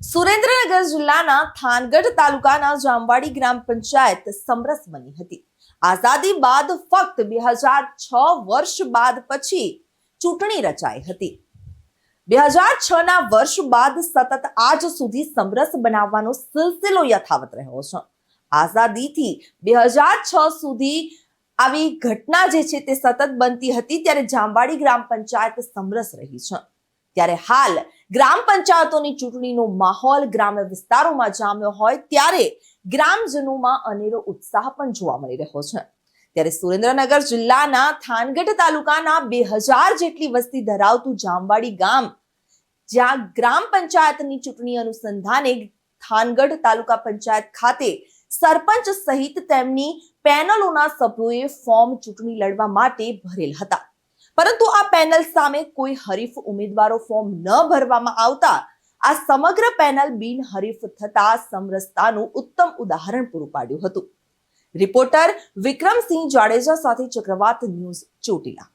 સુરેન્દ્રનગર જિલ્લાના થાનગઢ તાલુકાના જામવાડી ગ્રામ પંચાયત સમરસ બની હતી. આઝાદી બાદ ફક્ત બે હજાર છ વર્ષ બાદ પછી ચૂંટણી રચાઈ હતી. બે હજાર છ ના વર્ષ બાદ સતત આજ સુધી સમરસ બનાવવાનો સિલસિલો યથાવત રહ્યો છે. આઝાદીથી બે હજાર છ સુધી આવી ઘટના જે છે તે સતત બનતી હતી ત્યારે જામવાડી ગ્રામ પંચાયત સમરસ રહી છે. ત્યારે હાલ ગ્રામ પંચાયતોની ચૂંટણીનો માહોલ ગ્રામ્ય વિસ્તારોમાં જામ્યો હોય ત્યારે ગ્રામજનોમાં અનેરો ઉત્સાહ પણ જોવા મળી રહ્યો છે. ત્યારે સુરેન્દ્રનગર જિલ્લાના થાનગઢ તાલુકાના બે હજાર જેટલી વસ્તી ધરાવતું જામવાડી ગામ, જ્યાં ગ્રામ પંચાયતની ચૂંટણી અનુસંધાને થાનગઢ તાલુકા પંચાયત ખાતે સરપંચ સહિત તેમની પેનલોના સભ્યોએ ફોર્મ ચૂંટણી લડવા માટે ભરેલ હતા. પરંતુ આ પેનલ સામે કોઈ હરીફ ઉમેદવારો ફોર્મ ન ભરવામાં આવતા, આ સમગ્ર પેનલ બિનહરીફ થતા સમરસતાનું ઉત્તમ ઉદાહરણ પૂરું પાડ્યું હતું. રિપોર્ટર વિક્રમસિંહ જાડેજા સાથે ચક્રવાત ન્યૂઝ ચોટીલા.